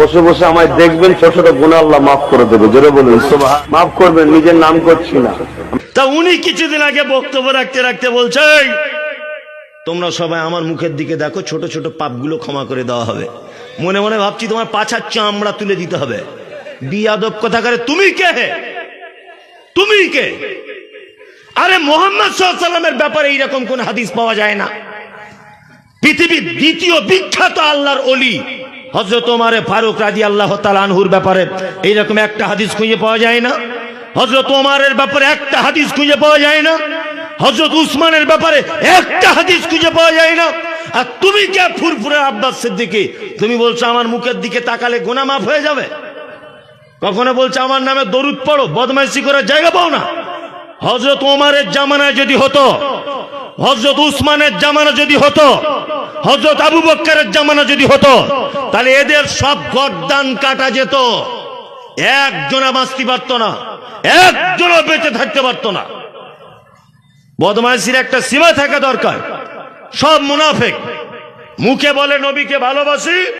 বসে বসে আমায় দেখবেন, ছোট ছোট গুণা আল্লাহ মাফ করে দেবে। জোরে বলুন মাফ করবেন, নিজের নাম করছি না। তা উনি কিছুদিন আগে বক্তব্য রাখতে রাখতে বলছে তোমরা সবাই আমার মুখের দিকে দেখো, ছোট ছোট পাপগুলো ক্ষমা করে দেওয়া হবে। মনে মনে ভাবছি তোমার পাছার চামড়া তুলে দিতে হবে। বিয়াদব কথা করে তুমি কে তুমি কে? আরে মোহাম্মদ সাল্লামের ব্যাপারে এইরকম কোন হাদিস পাওয়া যায় না। পৃথিবীর দ্বিতীয় বিখ্যাত আল্লাহর অলি হজরত ওমারে ফারুক রাজি আল্লাহ তালানহুর ব্যাপারে এইরকম একটা হাদিস খুঁজে পাওয়া যায় না। হজরত ওমারের ব্যাপারে একটা হাদিস খুঁজে পাওয়া যায় না। হজরত উসমানের ব্যাপারে একটা হাদিস খুঁজে পাওয়া যায় না। আর তুমি কে ফুরফুরে আব্বাস সিদ্দিকি? তুমি বলছো আমার মুখের দিকে তাকালে গোনা মাফ হয়ে যাবে। কখনো বলছো আমার নামে দরুদ পড়ো, বদমাইশি করার জায়গা পাও না। হজরত ওমারের জামানায় যদি হতো হজরত উসমানের জামানা যদি হতো হজরত আবু বক্কারের জামানা যদি হতো, তাহলে এদের সব গরদান কাটা যেত। একজনা বাঁচতে পারতো না একজন বেঁচে থাকতে পারতো না। বদমাইশির একটা সীমা থাকা দরকার। সব মুনাফেক। মুখে বলে, নবীকে ভালোবাসি।